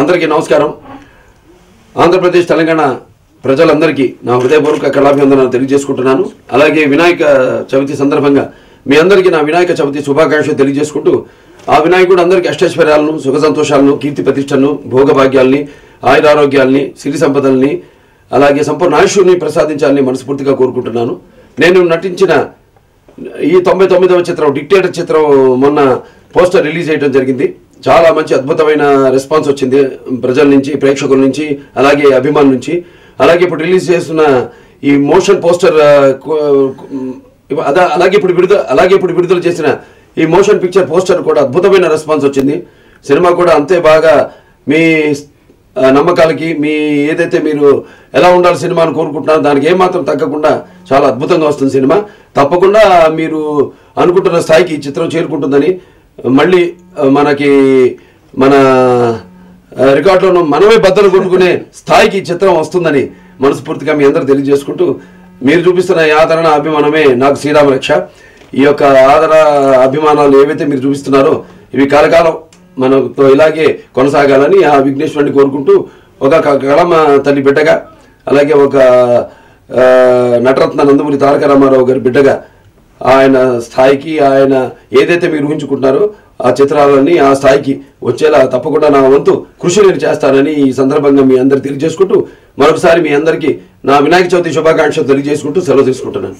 అందరికీ నమస్కారం. ఆంధ్రప్రదేశ్ తెలంగాణ ప్రజలందరికీ నా హృదయపూర్వక కళాభివందనాలు తెలియజేసుకుంటున్నాను. అలాగే వినాయక చవితి సందర్భంగా మీ అందరికీ నా వినాయక చవితి శుభాకాంక్షలు తెలియజేసుకుంటూ ఆ వినాయకుడు అందరికీ అష్టైశ్వర్యాలను సుఖ సంతోషాలను కీర్తి ప్రతిష్టలను భోగభాగ్యాల్ని ఆయురారోగ్యాల్ని సిరి సంపదల్ని అలాగే సంపూర్ణ ఆయుష్ని ప్రసాదించాలని మనస్ఫూర్తిగా కోరుకుంటున్నాను. నేను నటించిన ఈ తొంభై తొమ్మిదవ చిత్రం డిక్టేటర్ చిత్రం మొన్న పోస్టర్ రిలీజ్ చేయడం జరిగింది. చాలా మంచి అద్భుతమైన రెస్పాన్స్ వచ్చింది ప్రజల నుంచి ప్రేక్షకుల నుంచి అలాగే అభిమానుల నుంచి. అలాగే ఇప్పుడు రిలీజ్ చేస్తున్న ఈ మోషన్ పోస్టర్ అదా అలాగే ఇప్పుడు విడుదల అలాగే ఇప్పుడు విడుదల చేసిన ఈ మోషన్ పిక్చర్ పోస్టర్ కూడా అద్భుతమైన రెస్పాన్స్ వచ్చింది. సినిమా కూడా అంతే బాగా మీ నమ్మకాలకి మీ ఏదైతే మీరు ఎలా ఉండాలి సినిమాను కోరుకుంటున్నారో దానికి ఏమాత్రం తగ్గకుండా చాలా అద్భుతంగా వస్తుంది సినిమా. తప్పకుండా మీరు అనుకుంటున్న స్థాయికి ఈ చిత్రం చేరుకుంటుందని మళ్ళీ మనకి మన ఆ, రికార్డులను మనమే బద్దలు కొనుక్కునే స్థాయికి చిత్రం వస్తుందని మనస్ఫూర్తిగా మీ అందరూ తెలియజేసుకుంటూ మీరు చూపిస్తున్న ఈ ఆదరణ అభిమానమే నాకు శ్రీరామ రక్ష ఈ యొక్క ఆదర అభిమానాలు ఏవైతే మీరు చూపిస్తున్నారో ఇవి కాలకాలం మనతో ఇలాగే కొనసాగాలని ఆ విఘ్నేశ్వరుని కోరుకుంటూ ఒక కళమ తల్లి బిడ్డగా అలాగే ఒక నటరత్న నందమూరి తారక రామారావు గారి బిడ్డగా ఆయన స్థాయికి ఆయన ఏదైతే మీరు ఊహించుకుంటున్నారో ఆ చిత్రాలన్నీ ఆ స్థాయికి వచ్చేలా తప్పకుండా నా వంతు కృషి నేను చేస్తానని ఈ సందర్భంగా మీ అందరికి తెలియజేసుకుంటూ మరొకసారి మీ అందరికీ నా వినాయక చవితి శుభాకాంక్షలు తెలియజేసుకుంటూ సెలవు తీసుకుంటున్నాను.